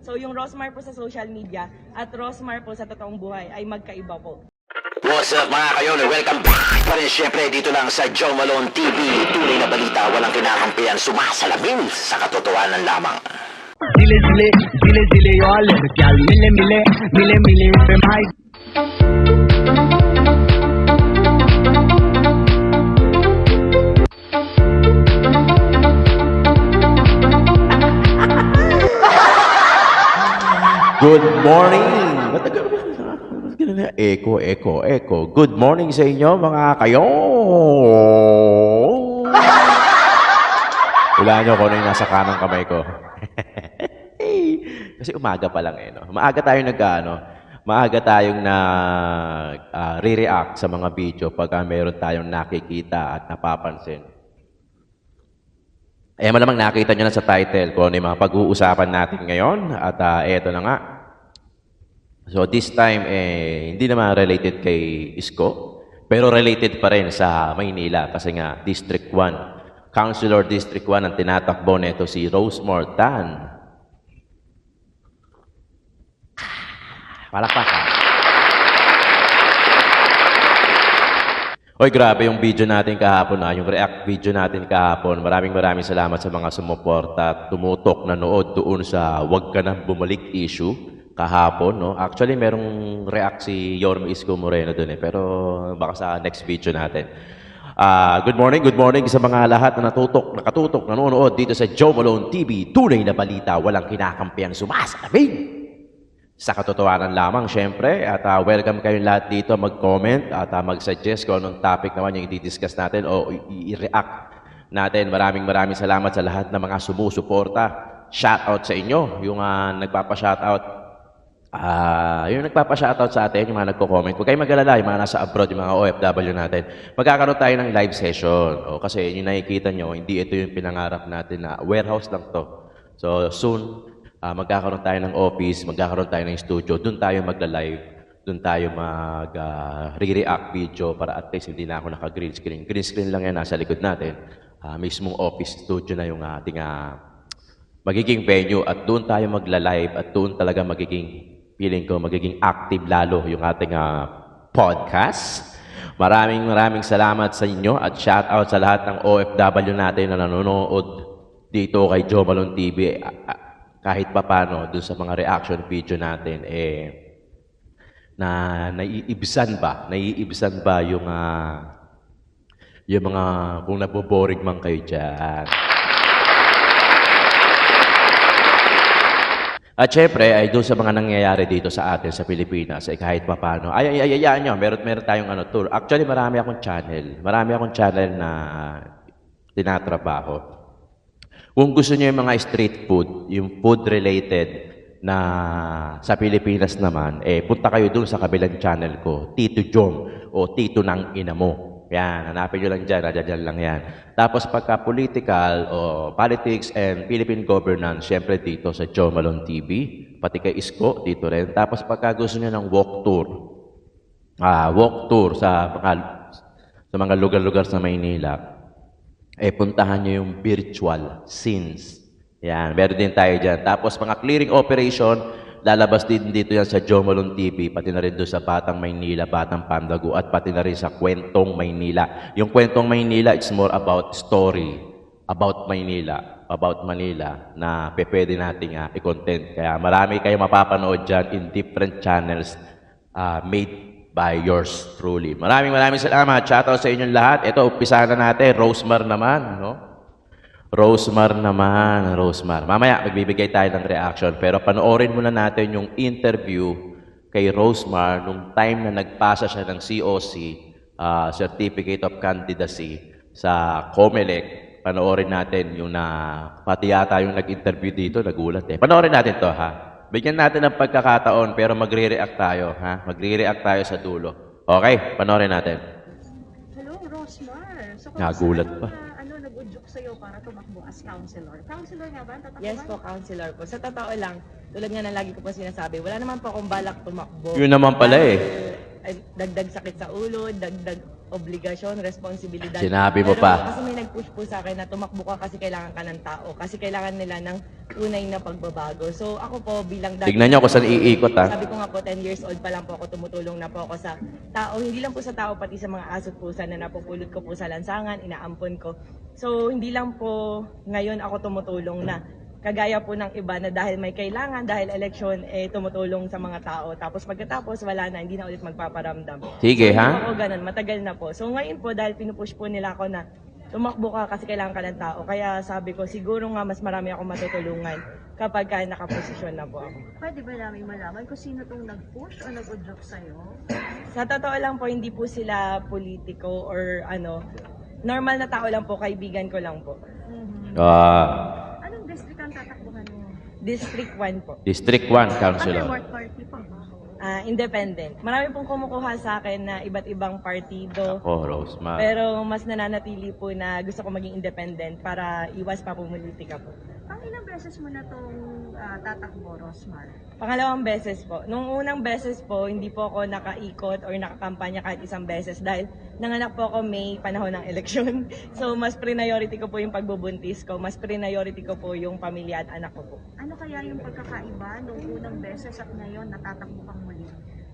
So yung Rosmar po sa social media at Rosmar po sa totoong buhay ay magkaiba po. What's up mga kayon? Welcome back pa rin syempre dito lang sa Joe Malone TV. Tuloy na balita, walang kinakampihan, sumasalamin sa katotohanan lamang. Dile dile, dile dile yo ale, mile mile, mile mile, mile mile, Good morning! Ganun na? Echo, echo, echo. Good morning sa inyo, mga kayo! Wala nyo kung ano yung nasa kanang kamay ko. Kasi umaga pa lang eh, no? Maaga tayong nag, ano, maaga tayong nag, ah, re-react sa mga video pagka meron tayong nakikita at napapansin. Eh, malamang nakita nyo na sa title kung ano yung mga pag-uusapan natin ngayon. At ah, eto na nga. So this time, eh, hindi naman related kay Isko, pero related pa rin sa Maynila kasi nga District 1. Councilor District 1 ang tinatakbo nito si Rose Mortan. Palakpakan. Oy, grabe yung video natin kahapon, ah, yung react video natin kahapon. Maraming maraming salamat sa mga sumuporta at tumutok na nood doon sa Huwag ka na bumalik issue kahapon, no? Actually, merong react si Yorme Isko Moreno doon eh, pero baka sa next video natin. Ah, good morning, good morning sa mga lahat na natutok, nakatutok, nanonood dito sa Joe Malone TV. Tunay na balita, walang kinakampihan sumasabing sa katotohanan lamang, syempre. At ah, welcome kayong lahat dito mag-comment at ah, mag-suggest kung anong topic naman yung i-discuss natin o i-react natin. Maraming maraming salamat sa lahat ng mga sumusuporta. Shoutout sa inyo, yung ah, nagpapa-shoutout. Ah, yung nagpapa-shoutout sa atin, yung mga nagko-comment. Huwag kayong mag-alala, yung mga nasa abroad, yung mga OFW natin. Magkakaroon tayo ng live session. O, kasi yung nakikita nyo, hindi ito yung pinangarap natin na warehouse lang to. So soon, ah, magkakaroon tayo ng office, magkakaroon tayo ng studio, doon tayo magla-live, doon tayo mag ah, video para at least hindi na ako naka-green screen. Green screen lang yan nasa likod natin. Ah, mismong office studio na yung ating ah, magiging venue at doon tayo magla-live at doon talaga magiging feeling ko magiging active lalo yung ating ah, podcast. Maraming maraming salamat sa inyo at shout out sa lahat ng OFW natin na nanonood dito kay Joe Malone TV kahit papano dun sa mga reaction video natin eh na naiibsan ba naiibsan ba yung ah, yung mga kung naboboring man kayo dyan. At syempre, ay doon sa mga nangyayari dito sa atin sa Pilipinas, ay kahit pa paano, ay, ay, ay, ayaan nyo, meron, meron tayong ano, tour. Actually, marami akong channel. Marami akong channel na tinatrabaho. Kung gusto niyo yung mga street food, yung food related na sa Pilipinas naman, eh, punta kayo doon sa kabilang channel ko, Tito Jom o Tito ng Ina Mo. Yan, hanapin nyo lang dyan, nadyan lang yan. Tapos pagka political o politics and Philippine governance, syempre dito sa Joe TV, pati kay Isko, dito rin. Tapos pagka gusto nyo ng walk tour, ah, walk tour sa mga, sa mga lugar-lugar sa Maynila, eh puntahan nyo yung virtual scenes. Yan, meron din tayo dyan. Tapos mga clearing operation, lalabas din dito yan sa Joe Malone TV, pati na rin doon sa Batang Maynila, Batang Pandago, at pati na rin sa Kwentong Maynila. Yung Kwentong Maynila, it's more about story, about Maynila, about Manila, na pwede nating ah, i-content. Kaya marami kayo mapapanood dyan in different channels ah, made by yours truly. Maraming maraming salamat. Shoutout sa inyong lahat. Ito, umpisa na natin. Rosemar naman, no? Rosemar naman, Rosemar. Mamaya, magbibigay tayo ng reaction. Pero panoorin muna natin yung interview kay Rosemar nung time na nagpasa siya ng COC, ah, Certificate of Candidacy, sa COMELEC. Panoorin natin yung na, pati yata yung nag-interview dito, nagulat eh. Panoorin natin to ha. Bigyan natin ng pagkakataon, pero magre-react tayo, ha? Magre-react tayo sa dulo. Okay, panoorin natin. Hello, Rosmar. So, Nagulat ano pa. na- ano nag-udyok sa'yo para tumakbo as counselor? Counselor nga ba? Tatakbo Yes ba? po, counselor po. Sa totoo lang, tulad nga na lagi ko po sinasabi, wala naman po akong balak tumakbo. Yun naman pala eh. Dahil, ay, dagdag sakit sa ulo, dagdag obligasyon, responsibilidad. Sinabi mo Pero pa. Kasi may nag-push po sa akin na tumakbo ka kasi kailangan ka ng tao. Kasi kailangan nila ng tunay na pagbabago. So ako po bilang dati- Tignan niyo kung saan iikot, ha? Sabi ko nga po, 10 years old pa lang po ako, tumutulong na po ako sa tao. Hindi lang po sa tao, pati sa mga aso't pusa na napupulot ko po sa lansangan, inaampon ko. So hindi lang po ngayon ako tumutulong na kagaya po ng iba na dahil may kailangan, dahil eleksyon, eh tumutulong sa mga tao. Tapos pagkatapos, wala na, hindi na ulit magpaparamdam. Sige, so, ha? Ako ganun, matagal na po. So ngayon po, dahil pinupush po nila ako na tumakbo ka kasi kailangan ka ng tao. Kaya sabi ko, siguro nga mas marami akong matutulungan kapag ka nakaposisyon na po ako. Pwede ba namin malaman kung sino tong nag-push o nag-udyok sa'yo? Sa totoo lang po, hindi po sila politiko or ano, normal na tao lang po, kaibigan ko lang po. Ah, ang tatakbuhan mo? District 1 po. District 1, Ano Councilor. work party pa? Ah, independent. Marami pong kumukuha sa akin na iba't ibang partido. Ako, Rosemar. Pero mas nananatili po na gusto ko maging independent para iwas pa politika po. Pang ilang beses mo na tong ah, tatakbo, Rosmar? Pangalawang beses po. Nung unang beses po, hindi po ako nakaikot or nakakampanya kahit isang beses dahil nanganak po ako May panahon ng eleksyon. So mas priority ko po yung pagbubuntis ko, mas priority ko po yung pamilya at anak ko po. Ano kaya yung pagkakaiba nung unang beses at ngayon natatakbo kang muli?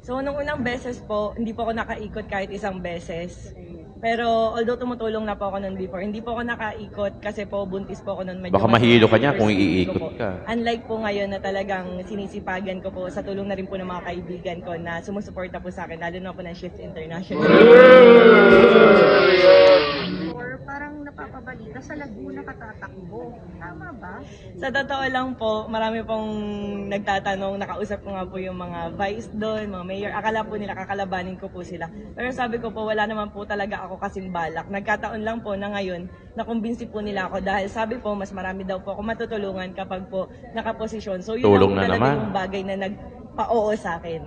So nung unang beses po, hindi po ako nakaikot kahit isang beses. Pero although tumutulong na po ako noon before, hindi po ako nakaikot kasi po buntis po ako noon. medyo Baka mahilo ka niya kung iikot ka. Unlike po ngayon na talagang sinisipagan ko po sa tulong na rin po ng mga kaibigan ko na sumusuporta po sa akin, lalo na po ng Shift International. Or parang napapabalita sa Laguna ka tatakbo. Tama ba? Sa totoo lang po, marami pong nagtatanong, nakausap ko nga po yung mga vice doon, mga mayor. Akala po nila kakalabanin ko po sila. Pero sabi ko po, wala naman po talaga ako kasing balak. Nagkataon lang po na ngayon, nakumbinsi po nila ako dahil sabi po, mas marami daw po ako matutulungan kapag po nakaposisyon. So yun Tulong lang po na talaga naman. yung bagay na nagpa-oo sa akin.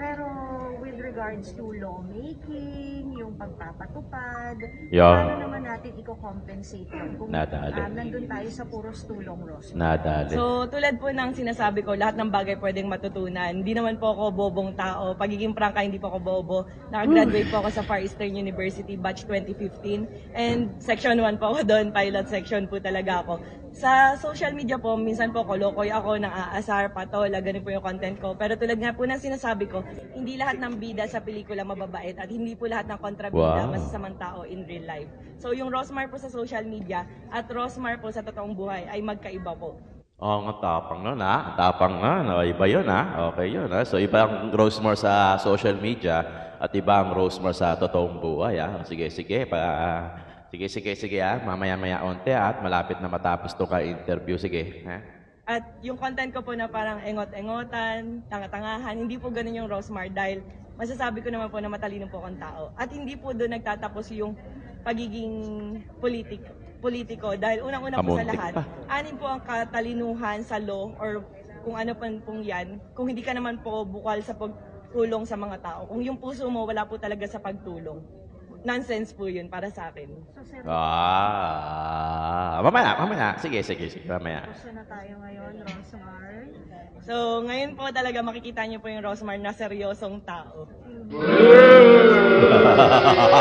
Pero regards to lawmaking, yung pagpapatupad, Yeah. paano naman natin i-compensate yun kung Nadali. ah, nandun tayo sa puros tulong, Rosmar? Nadali. So, tulad po ng sinasabi ko, lahat ng bagay pwedeng matutunan. Hindi naman po ako bobong tao. Pagiging prangka, hindi po ako bobo. Nakagraduate po ako sa Far Eastern University, batch 2015. And section 1 po ako doon, pilot section po talaga ako. Sa social media po, minsan po kolokoy ako, nang aasar, patola, ganun po yung content ko. Pero tulad nga po ng sinasabi ko, hindi lahat ng bida sa pelikula mababait at hindi po lahat ng kontrabida Wow. masasamang tao in real life. So yung Rosmar po sa social media at Rosmar po sa totoong buhay ay magkaiba po. Oo nga, tapang nun ha. Tapang nga. No? Iba yun ha. Okay yun ha. So iba ang Rosemar sa social media at iba ang Rosemar sa totoong buhay ha. Sige, sige. Pa, sige, sige, sige ha. Mamaya-maya onte ha. At malapit na matapos to ka interview. Sige. Ha? At yung content ko po na parang engot-engotan, tanga-tangahan, hindi po ganun yung Rosmar dahil masasabi ko naman po na matalino po akong tao. At hindi po doon nagtatapos yung pagiging politik politiko dahil unang-una po sa lahat, pa. anin po ang katalinuhan sa law or kung ano pa pong yan, kung hindi ka naman po bukal sa pagtulong sa mga tao. Kung yung puso mo wala po talaga sa pagtulong. Nonsense po yun para sa akin. So, sir, Ah, mamaya, mamaya. Sige, sige, sige. Mamaya. gusto na tayo ngayon, Rosmar. So, ngayon po talaga makikita niyo po yung Rosmar na seryosong tao.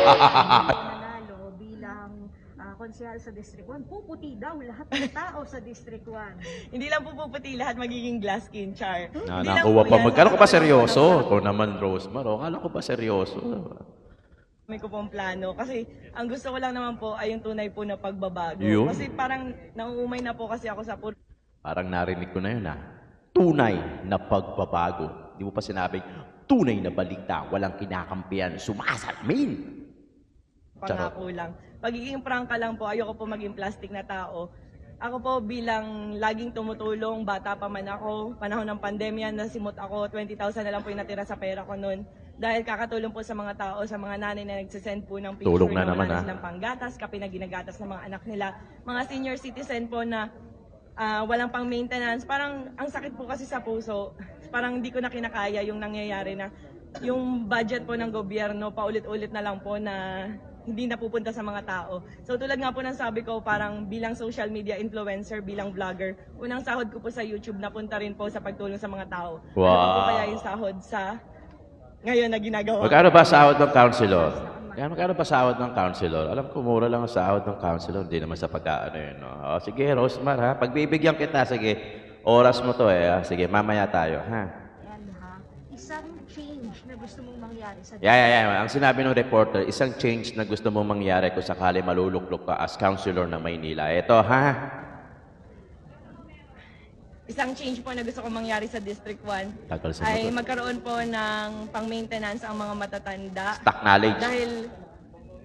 nanalo bilang ah, konsehal sa District 1. Puputi daw lahat ng tao sa District 1. Hindi lang po puputi lahat magiging glass skin char. Na, Hindi lang nakuha po pa. yan. Magkano ko pa seryoso? Ikaw naman, Rosemar. Oh, kala ko pa seryoso. May ko pong plano. Kasi ang gusto ko lang naman po ay yung tunay po na pagbabago. Yun. Kasi parang nauumay na po kasi ako sa puro Parang narinig ko na yun ha. Tunay na pagbabago. Di mo pa sinabing, tunay na balita, walang kinakampiyan, sumasalamin. pangako lang. Pagiging prangka lang po, ayoko po maging plastic na tao. Ako po bilang laging tumutulong, bata pa man ako, panahon ng pandemya, nasimot ako, 20,000 na lang po yung natira sa pera ko noon. Dahil kakatulong po sa mga tao, sa mga nanay na nagsisend po ng picture Tulong na na naman, wala ah. na silang panggatas, kape na ginagatas ng mga anak nila. Mga senior citizen po na ah, walang pang maintenance. Parang ang sakit po kasi sa puso. Parang hindi ko na kinakaya yung nangyayari na yung budget po ng gobyerno paulit-ulit na lang po na hindi napupunta sa mga tao. So tulad nga po ng sabi ko, parang bilang social media influencer, bilang vlogger, unang sahod ko po sa YouTube napunta rin po sa pagtulong sa mga tao. Ano po Wow. kaya yung sahod sa ngayon na ginagawa. Magkano ba sahod ng counselor? Kaya magkano ba sahod ng counselor? Alam ko, mura lang ang sahod ng counselor. Hindi naman sa pagkaano yun. No? O, sige, Rosmar, ha? Pagbibigyan kita, sige. Oras mo to, eh. ha? Sige, mamaya tayo, ha? Yan ha. Isang change na gusto mong mangyari sa Yeah, yeah, yeah. Ang sinabi ng reporter, isang change na gusto mong mangyari kung sakali maluluklok ka as counselor ng Maynila. Ito, ha? Isang change po na gusto kong mangyari sa District 1 Tagal sa ay motor. magkaroon po ng pang-maintenance ang mga matatanda. Stock knowledge. Dahil,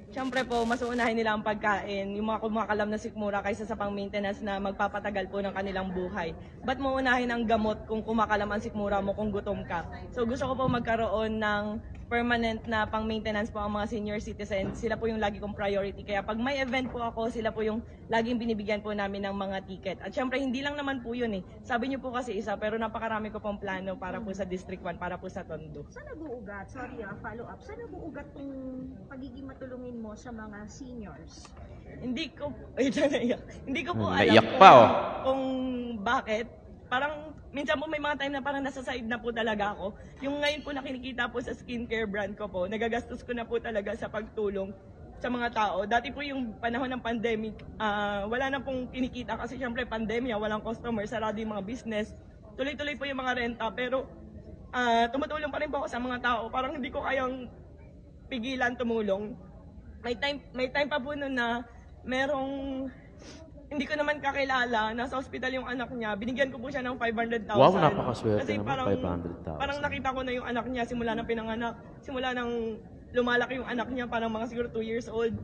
syempre po, mas uunahin nila ang pagkain, yung mga kumakalam na sikmura kaysa sa pang-maintenance na magpapatagal po ng kanilang buhay. Ba't mo unahin ang gamot kung kumakalam ang sikmura mo kung gutom ka? So gusto ko po magkaroon ng permanent na pang-maintenance po ang mga senior citizens. Sila po yung lagi kong priority. Kaya pag may event po ako, sila po yung laging binibigyan po namin ng mga ticket. At syempre, hindi lang naman po yun eh. Sabi niyo po kasi isa, pero napakarami ko pong plano para po sa District 1, para po sa Tondo. Saan nag-uugat? Sorry ah, follow up. Saan nag-uugat tong pagiging matulungin mo sa mga seniors? Hindi ko, ay, naiyak. Hindi ko po Hmm, alam naiyak kung, pa, oh. kung bakit. Parang, minsan po may mga time na parang nasa side na po talaga ako. Yung ngayon po na kinikita po sa skincare brand ko po, nagagastos ko na po talaga sa pagtulong sa mga tao. Dati po yung panahon ng pandemic, ah, wala na pong kinikita kasi syempre pandemya, walang customer, sarado yung mga business. Tuloy-tuloy po yung mga renta, pero ah, tumutulong pa rin po ako sa mga tao. Parang hindi ko kayang pigilan tumulong. May time may time pa po noon na merong hindi ko naman kakilala, nasa hospital yung anak niya, binigyan ko po siya ng 500,000. Wow, napakaswerte Kasi naman, parang, 500,000. Parang nakita ko na yung anak niya simula ng pinanganak, simula ng lumalaki yung anak niya, parang mga siguro 2 years old.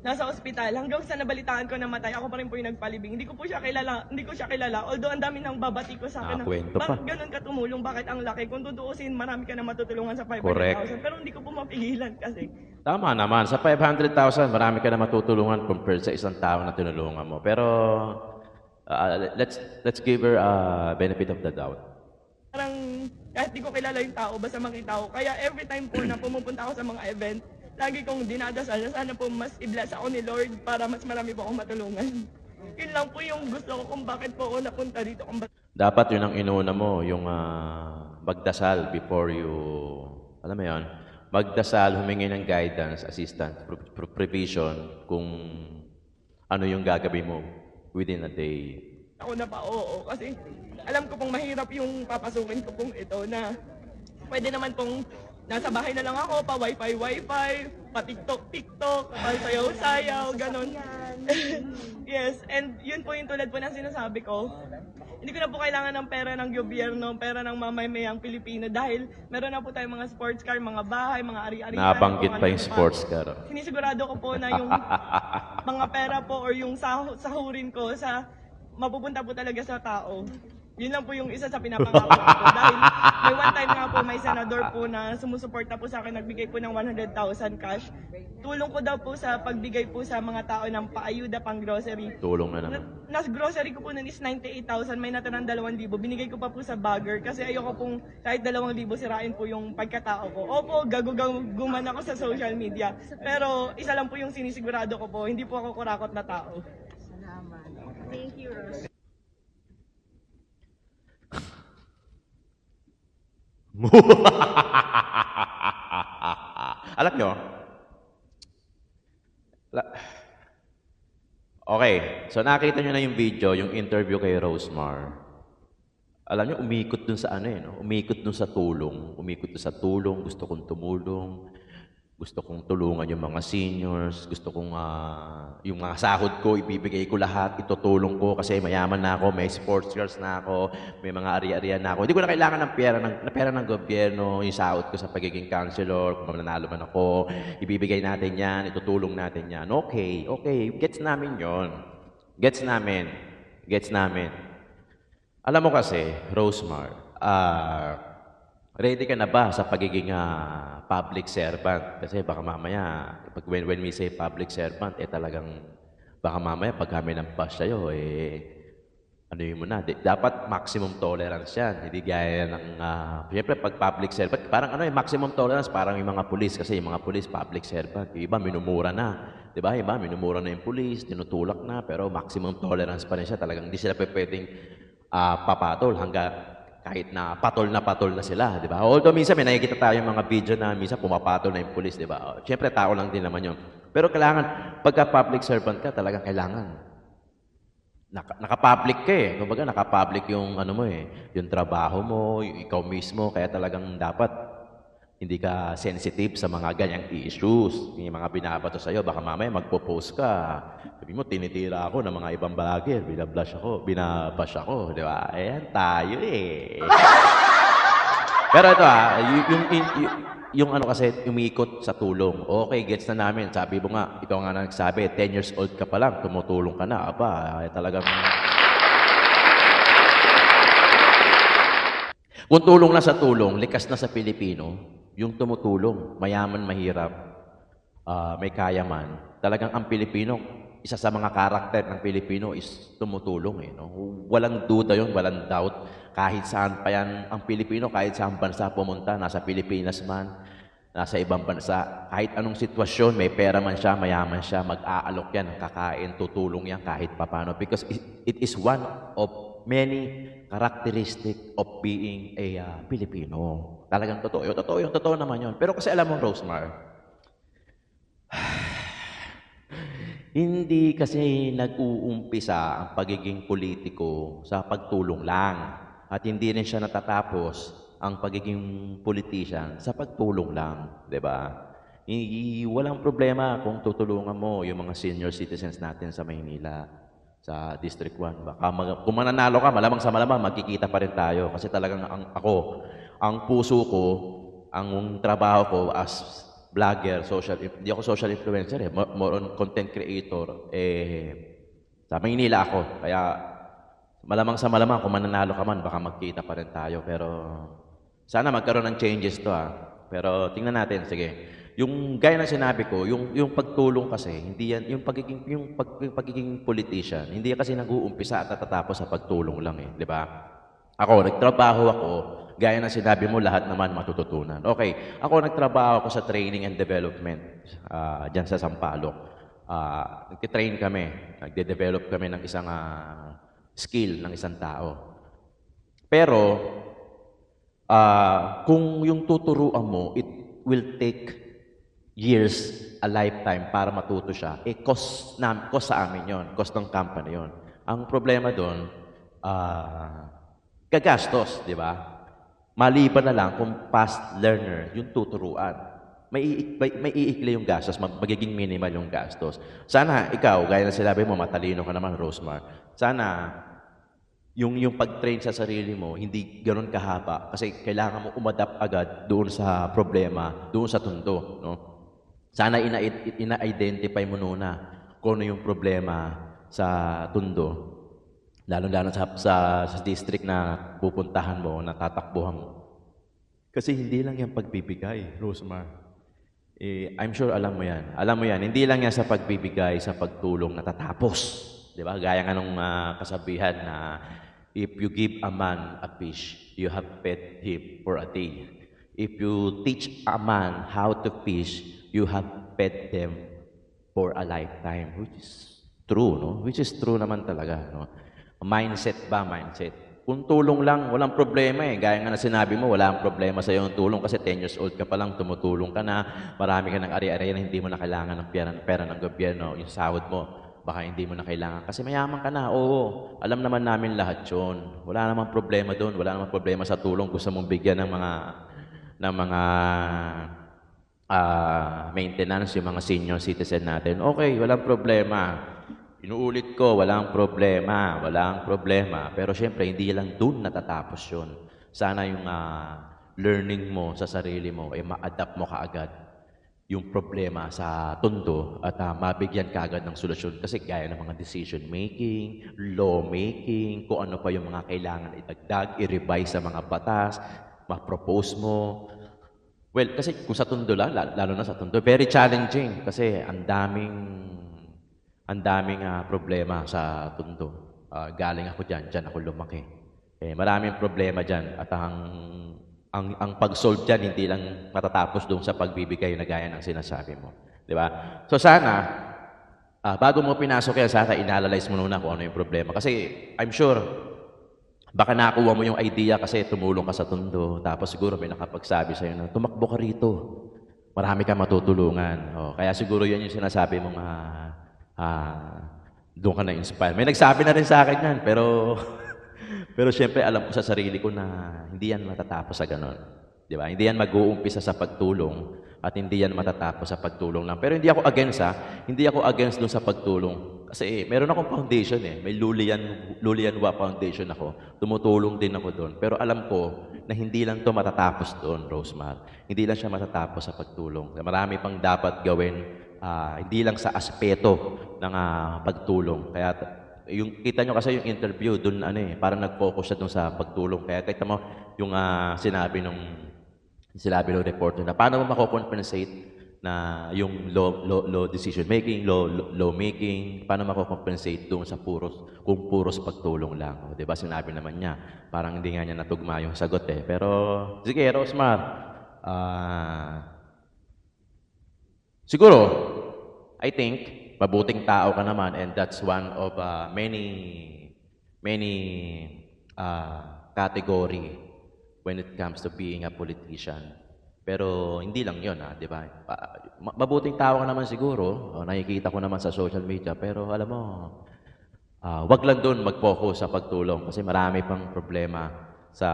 Nasa ospital, hanggang sa nabalitaan ko na matay, ako pa rin po yung nagpalibing. Hindi ko po siya kilala, hindi ko siya kilala. Although ang dami nang babati ko sa akin na, Nakakwento pa. bakit ganun ka tumulong, bakit ang laki? Kung tutuusin, marami ka na matutulungan sa 500,000. Correct. Pero hindi ko po mapigilan kasi. Tama naman. Sa 500,000, marami ka na matutulungan compared sa isang tao na tinulungan mo. Pero, uh, let's let's give her uh, benefit of the doubt. parang kahit di ko kilala yung tao, basta makita ko. Kaya every time po na pumupunta ako sa mga event, lagi kong dinadasal na sana po mas i-bless ako ni Lord para mas marami po akong matulungan. Yun lang po yung gusto ko kung bakit po ako napunta dito. Kung bakit Dapat yun ang inuna mo, yung ah, magdasal before you, alam mo yun, magdasal, humingi ng guidance, assistance, pro- pro- provision kung ano yung gagawin mo within a day. ako na pa oo. Kasi alam ko pong mahirap yung papasukin ko pong ito na pwede naman pong nasa bahay na lang ako, pa wifi wifi, pa tiktok tiktok, pa sayaw sayaw, ganon. yes, and yun po yung tulad po ng sinasabi ko. Hindi ko na po kailangan ng pera ng gobyerno, pera ng mamamayang Pilipino dahil meron na po tayong mga sports car, mga bahay, mga ari-ari. Nabanggit pa yung sports car. oh. Sinisigurado ko po na yung mga pera po or yung sah- sahurin ko sa mapupunta po talaga sa tao. Yun lang po yung isa sa pinapangako ko. Dahil may one time nga po, may senador po na sumusuporta po sa akin, nagbigay po ng 100,000 cash. Tulong ko daw po sa pagbigay po sa mga tao ng paayuda pang grocery. Tulong na Na, naman. nas grocery ko po nun is 98,000, may natirang 2,000. Binigay ko pa po sa bagger kasi ayoko pong kahit 2,000 sirain po yung pagkatao ko. Opo, gaguguman ako sa social media. Pero isa lang po yung sinisigurado ko po, hindi po ako kurakot na tao. Salamat. Thank you, Rose. Alam nyo? Okay, so nakita nyo na yung video, yung interview kay Rosemar. Alam nyo, umikot dun sa ano eh, no? umikot dun sa tulong. Umikot dun sa tulong, gusto kong tumulong. Gusto kong tulungan yung mga seniors. Gusto kong, ah, yung mga sahod ko, ibibigay ko lahat. Itutulong ko kasi mayaman na ako, may sports cars na ako, may mga ari-arian na ako. Hindi ko na kailangan ng pera ng, na pera ng gobyerno, yung sahod ko sa pagiging counselor, kung mananalo man ako, ibibigay natin yan, itutulong natin yan. Okay, okay, gets namin yon Gets namin. Gets namin. Alam mo kasi, Rosemar, ah, ready ka na ba sa pagiging ah, public servant? Kasi baka mamaya, pag when, when we say public servant, eh talagang, baka mamaya pag kami ng bash sa'yo, eh, ano yun mo na, di- dapat maximum tolerance yan. Hindi gaya ng, uh, siyempre pag public servant, parang ano eh, maximum tolerance, parang yung mga pulis, kasi yung mga pulis, public servant, yung iba minumura na. Di ba? Iba, minumura na yung pulis, tinutulak na, pero maximum tolerance pa rin siya. Talagang hindi sila pwedeng ah, papatol hangga kahit na patol na patol na sila, di ba? Although minsan may nakikita tayong mga video na minsan pumapatol na yung pulis, di ba? Siyempre, tao lang din naman yun. Pero kailangan, pagka public servant ka, talagang kailangan. Naka, naka-public ka eh. Kumbaga, naka-public yung ano mo eh, yung trabaho mo, yung ikaw mismo, kaya talagang dapat hindi ka sensitive sa mga ganyang issues. Yung mga binabato sa'yo, baka mamaya magpo-post ka. Sabi mo, tinitira ako ng mga ibang vlogger, binablush ako, binabash ako, di ba? Ayan, tayo eh. Pero ito ah, yung, yung, yung, yung ano kasi, umikot sa tulong. Okay, gets na namin. Sabi mo nga, ikaw nga na nagsabi, 10 years old ka pa lang, tumutulong ka na. Aba, ay talagang... Kung tulong na sa tulong, likas na sa Pilipino, yung tumutulong, mayaman, mahirap, ah, may kaya man, talagang ang Pilipino, isa sa mga karakter ng Pilipino is tumutulong. Eh, no? Walang duda yun, walang doubt. Kahit saan pa yan, ang Pilipino, kahit saan bansa pumunta, nasa Pilipinas man, nasa ibang bansa, kahit anong sitwasyon, may pera man siya, mayaman siya, mag-aalok yan, kakain, tutulong yan kahit papano. Because it is one of many characteristic of being a ah, Pilipino. Talagang totoo. Yung totoo, yung totoo naman yun. Pero kasi alam mo, Rosemar, hindi kasi nag-uumpisa ang pagiging politiko sa pagtulong lang. At hindi rin siya natatapos ang pagiging politician sa pagtulong lang, ba? I- walang problema kung tutulungan mo yung mga senior citizens natin sa Maynila, sa District 1. Baka mag- kung mananalo ka, malamang sa malamang magkikita pa rin tayo kasi talagang ang, ako, ang puso ko, ang trabaho ko as vlogger, social, hindi ako social influencer eh, more, on content creator, eh, sa Maynila ako. Kaya malamang sa malamang kung mananalo ka man, baka magkita pa rin tayo. Pero sana magkaroon ng changes to ah. Pero tingnan natin, sige. Yung gaya ng sinabi ko, yung yung pagtulong kasi, hindi yan yung pagiging yung, pag, pagiging politician, hindi yan kasi nag-uumpisa at natatapos sa pagtulong lang eh, di ba? Ako, nagtrabaho ako, gaya ng sinabi mo, lahat naman matututunan. Okay, ako nagtrabaho ako sa training and development ah diyan sa Sampaloc. Ah, nagtitrain kami, nagde-develop kami ng isang ah, skill ng isang tao. Pero, ah, kung yung tuturuan mo, it will take years, a lifetime para matuto siya, eh cost, na, cost sa amin yon, cost ng company yon. Ang problema doon, ah, gagastos, di ba? Maliban na lang kung fast learner yung tuturuan. May, may, may iikli yung gastos, mag- magiging minimal yung gastos. Sana ikaw, gaya na sinabi mo, matalino ka naman, Rosmar. Sana yung yung pag-train sa sarili mo hindi ganoon kahaba kasi kailangan mo umadapt agad doon sa problema, doon sa tundo, no? Sana ina- ina-identify mo muna kung ano yung problema sa tundo. Lalo-lalo sa, sa, sa district na pupuntahan mo, na tatakbuhan mo. Kasi hindi lang yan pagbibigay, Rosemar. Eh, I'm sure alam mo yan. Alam mo yan, hindi lang yan sa pagbibigay, sa pagtulong natatapos. Di ba? Gaya nga nung ah, kasabihan na if you give a man a fish, you have fed him for a day. If you teach a man how to fish, you have fed them for a lifetime. Which is true, no? Which is true naman talaga, no? Mindset ba? Mindset. Kung tulong lang, walang problema eh. Gaya nga na sinabi mo, wala ang problema sa yung tulong kasi 10 years old ka pa lang, tumutulong ka na, marami ka ng ari-ari na hindi mo na kailangan ng pera, pera ng gobyerno, yung sahod mo, baka hindi mo na kailangan. Kasi mayaman ka na, oo, alam naman namin lahat yun. Wala namang problema doon, wala namang problema sa tulong. Gusto mong bigyan ng mga, ng mga ah, maintenance, yung mga senior citizen natin. Okay, walang problema. Inuulit ko, walang problema, walang problema. Pero syempre, hindi lang dun natatapos yun. Sana yung ah, learning mo sa sarili mo, ay ma-adapt mo kaagad yung problema sa tondo at ah, mabigyan ka agad ng solusyon. Kasi gaya ng mga decision making, law making, kung ano pa yung mga kailangan idagdag, i-revise sa mga batas, ma-propose mo. Well, kasi kung sa tondo lang, lalo, na sa tondo, very challenging kasi ang daming ang daming ah, problema sa tondo. Ah, galing ako diyan, diyan ako lumaki. Eh, maraming problema diyan at ang ang ang pag-solve diyan hindi lang matatapos doon sa pagbibigay na gaya ng sinasabi mo, 'di ba? So sana ah, bago mo pinasok yan, sana inanalyze mo muna kung ano yung problema kasi I'm sure Baka nakuha mo yung idea kasi tumulong ka sa Tondo. Tapos siguro may nakapagsabi sa'yo na tumakbo ka rito. Marami kang matutulungan. O, kaya siguro yan yung sinasabi mong ah, ah, doon ka na-inspire. May nagsabi na rin sa akin yan, pero pero syempre alam ko sa sarili ko na hindi yan matatapos sa ganon. Di ba? Hindi yan mag-uumpisa sa pagtulong at hindi yan matatapos sa pagtulong lang. Pero hindi ako against ha. Hindi ako against doon sa pagtulong. Kasi eh, meron akong foundation eh. May Lulian, Lulianwa Foundation ako. Tumutulong din ako doon. Pero alam ko na hindi lang to matatapos doon, Rosemar. Hindi lang siya matatapos sa pagtulong. Marami pang dapat gawin. ah, hindi lang sa aspeto ng ah, pagtulong. Kaya yung kita nyo kasi yung interview doon ano eh, parang nag-focus siya doon sa pagtulong. Kaya kita mo yung ah, sinabi nung sinabi ng reporter na paano mo mako-compensate na yung law, law, law decision making, law, law making, paano mako-compensate doon sa puros, kung puros pagtulong lang. O, di ba sinabi naman niya, parang hindi nga niya natugma yung sagot eh. Pero, sige, Rosmar, ah, siguro, I think, mabuting tao ka naman and that's one of uh, many, many uh, category when it comes to being a politician. Pero hindi lang yun, ah, di ba? Mabuting tao ka naman siguro, o, nakikita ko naman sa social media, pero alam mo, ah, wag lang doon mag-focus sa pagtulong kasi marami pang problema sa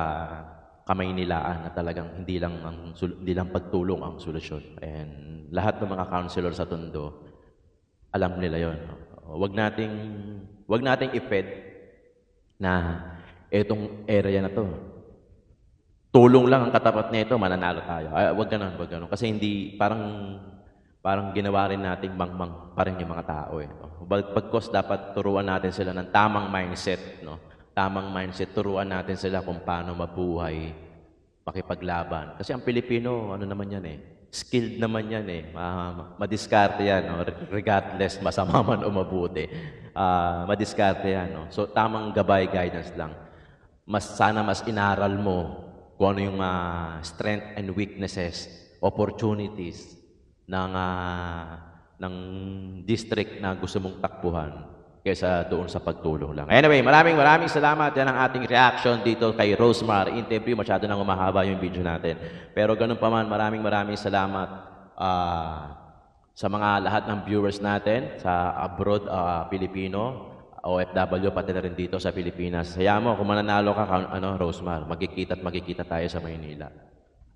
kamay nilaan na talagang hindi lang ang hindi lang pagtulong ang solusyon. And lahat ng mga counselor sa Tondo, alam nila 'yon. Wag nating wag nating i-fed na etong area na 'to. Tulong lang ang katapat nito, mananalo tayo. Ay, wag ganun, wag ganun. Kasi hindi parang parang ginawa rin nating mangmang pa rin yung mga tao eh. no? Bag- Bagkos dapat turuan natin sila ng tamang mindset, no? Tamang mindset, turuan natin sila kung paano mabuhay, makipaglaban. Kasi ang Pilipino, ano naman yan eh, skilled naman yan eh. Ma- madiskarte yan, no? regardless, masama man o mabuti. Ah, madiskarte yan. No? So, tamang gabay, guidance lang. Mas, sana mas inaral mo kung ano yung ah, strength and weaknesses, opportunities ng, ah, ng district na gusto mong takbuhan kaysa doon sa pagtulong lang. Anyway, maraming maraming salamat. Yan ang ating reaction dito kay Rosemar. Interview, masyado nang umahaba yung video natin. Pero ganun pa man, maraming maraming salamat ah, sa mga lahat ng viewers natin sa abroad, ah, Pilipino, OFW, pati na rin dito sa Pilipinas. Hayaan mo, kung mananalo ka, ano, Rosemar, magkikita at magkikita tayo sa Maynila.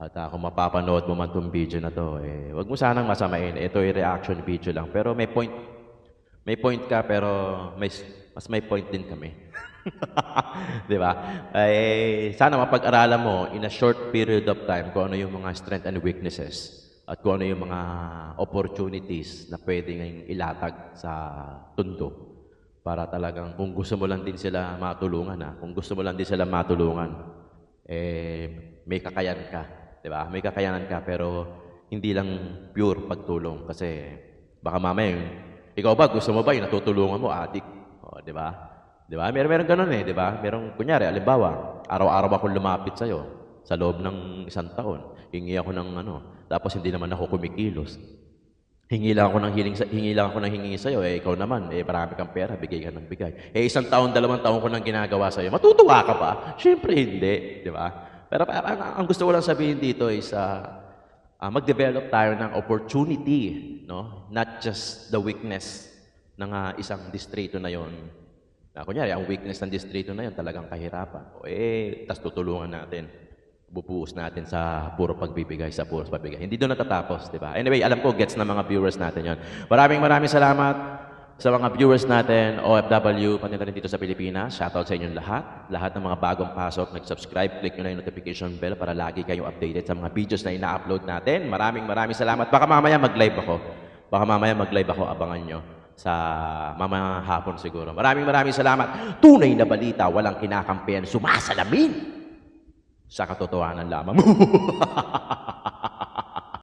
At ah, kung mapapanood mo man itong video na to, eh, wag mo sanang masamain. Ito ay reaction video lang. Pero may point, may point ka, pero may, mas may point din kami. Di ba? Eh, sana mapag-aralan mo in a short period of time kung ano yung mga strength and weaknesses at kung ano yung mga opportunities na pwede ngayong ilatag sa tundo para talagang kung gusto mo lang din sila matulungan ha, kung gusto mo lang din sila matulungan eh may kakayan ka, 'di ba? May kakayanan ka pero hindi lang pure pagtulong kasi baka mamaya yung- ikaw ba gusto mo ba yung natutulungan mo adik, oh, 'di ba? 'Di ba? Meron meron ganun eh, 'di ba? Merong kunyari, alimbawa, araw-araw ako lumapit sa sa loob ng isang taon. Hingi ako ng ano, tapos hindi naman ako kumikilos. Hingi lang ako ng hiling sa hingi lang ako ng hingi sa iyo, eh ikaw naman, eh marami kang pera, bigay ka ng bigay. Eh isang taon, dalawang taon ko nang ginagawa sa iyo. Matutuwa ka ba? Syempre hindi, di ba? Pero parang ang gusto ko lang sabihin dito is ah, ah, mag-develop tayo ng opportunity, no? Not just the weakness ng ah, isang distrito na 'yon. Na kunyari, ang weakness ng distrito na 'yon talagang kahirapan. O eh, tas tutulungan natin bubuhos natin sa puro pagbibigay, sa puro pagbibigay. Hindi doon natatapos, di ba? Anyway, alam ko, gets ng mga viewers natin yon. Maraming maraming salamat sa mga viewers natin, OFW, pati na rin dito sa Pilipinas. Shoutout sa inyong lahat. Lahat ng mga bagong pasok, nag-subscribe, click nyo na yung notification bell para lagi kayong updated sa mga videos na ina-upload natin. Maraming maraming salamat. Baka mamaya mag-live ako. Baka mamaya mag-live ako, abangan nyo sa mamaya hapon siguro. Maraming maraming salamat. Tunay na balita, walang kinakampihan, sumasalamin sa katotohanan lamang.